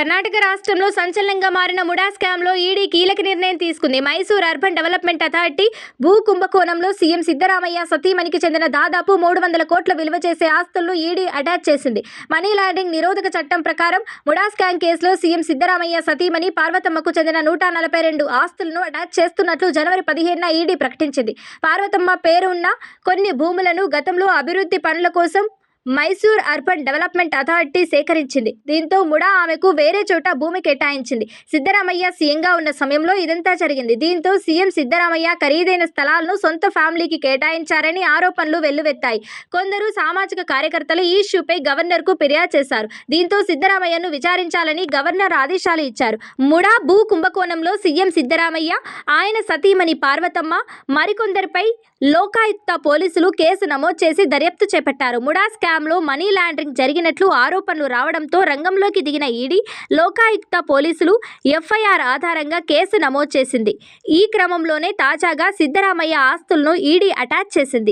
కర్ణాటక రాష్ట్రంలో సంచలనంగా మారిన ముడా స్కామ్లో ఈడీ కీలక నిర్ణయం తీసుకుంది. మైసూర్ అర్బన్ డెవలప్మెంట్ అథారిటీ భూ కుంభకోణంలో సీఎం సిద్ధరామయ్య సతీమణికి చెందిన దాదాపు మూడు వందల కోట్ల విలువ చేసే ఆస్తులను ఈడీ అటాచ్ చేసింది. మనీ లాండరింగ్ నిరోధక చట్టం ప్రకారం ముడా స్కామ్ కేసులో సీఎం సిద్ధరామయ్య సతీమణి పార్వతమ్మకు చెందిన నూట నలభై రెండు ఆస్తులను అటాచ్ చేస్తున్నట్లు జనవరి పదిహేనున ఈడీ ప్రకటించింది. పార్వతమ్మ పేరు ఉన్న కొన్ని భూములను గతంలో అభివృద్ధి పనుల కోసం మైసూర్ అర్బన్ డెవలప్మెంట్ అథారిటీ సేకరించింది. దీంతో ముడా ఆమెకు వేరే చోట భూమి కేటాయించింది. సిద్ధరామయ్య సీఎంగా ఉన్న సమయంలో ఇదంతా జరిగింది. దీంతో సీఎం సిద్ధరామయ్య ఖరీదైన స్థలాలను సొంత ఫ్యామిలీకి కేటాయించారని ఆరోపణలు వెల్లువెత్తాయి. కొందరు సామాజిక కార్యకర్తలు ఈ ఇష్యూపై గవర్నర్కు ఫిర్యాదు చేశారు. దీంతో సిద్ధరామయ్యను విచారించాలని గవర్నర్ ఆదేశాలు ఇచ్చారు. ముడా భూ కుంభకోణంలో సీఎం సిద్ధరామయ్య ఆయన సతీమణి పార్వతమ్మ మరికొందరిపై లోకాయుక్త పోలీసులు కేసు నమోదు చేసి దర్యాప్తు చేపట్టారు. ముడా స్కామ్లో మనీ లాండరింగ్ జరిగినట్లు ఆరోపణలు రావడంతో రంగంలోకి దిగిన ఈడీ లోకాయుక్త పోలీసులు ఎఫ్ఐఆర్ ఆధారంగా కేసు నమోదు చేసింది. ఈ క్రమంలోనే తాజాగా సిద్ధరామయ్య ఆస్తులను ఈడీ అటాచ్ చేసింది.